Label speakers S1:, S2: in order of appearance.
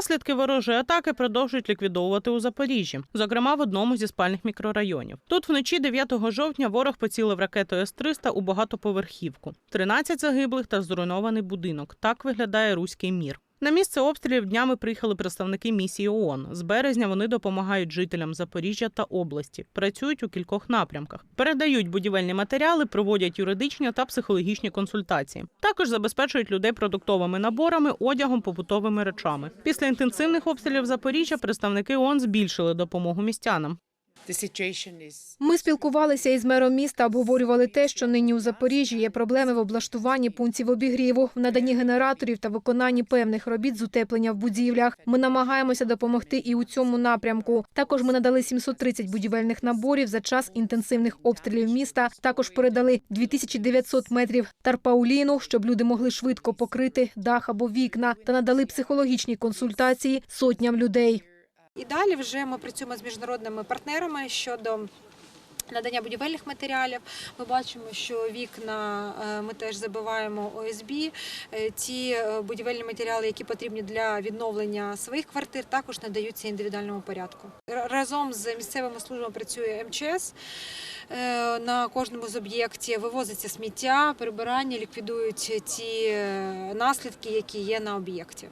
S1: Наслідки ворожої атаки продовжують ліквідовувати у Запоріжжі, зокрема в одному зі спальних мікрорайонів. Тут вночі 9 жовтня ворог поцілив ракетою С-300 у багатоповерхівку. 13 загиблих та зруйнований будинок. Так виглядає руський мір. На місце обстрілів днями приїхали представники місії ООН. З березня вони допомагають жителям Запоріжжя та області. Працюють у кількох напрямках, передають будівельні матеріали, проводять юридичні та психологічні консультації. Також забезпечують людей продуктовими наборами, одягом, побутовими речами. Після інтенсивних обстрілів Запоріжжя представники ООН збільшили допомогу містянам.
S2: Ми спілкувалися із мером міста, обговорювали те, що нині у Запоріжжі є проблеми в облаштуванні пунктів обігріву, в наданні генераторів та виконанні певних робіт з утеплення в будівлях. Ми намагаємося допомогти і у цьому напрямку. Також ми надали 730 будівельних наборів за час інтенсивних обстрілів міста. Також передали 2900 метрів тарпауліну, щоб люди могли швидко покрити дах або вікна, та надали психологічні консультації сотням людей.
S3: І далі вже ми працюємо з міжнародними партнерами щодо. Надання будівельних матеріалів. Ми бачимо, що вікна е, ми теж забиваємо ОСБ. Е, Ті е, будівельні матеріали, які потрібні для відновлення своїх квартир, також надаються індивідуальному порядку. Разом з місцевими службами працює МЧС е, на кожному з об'єктів. Вивозиться сміття, прибирання, ліквідують ті е, наслідки, які є на об'єкті.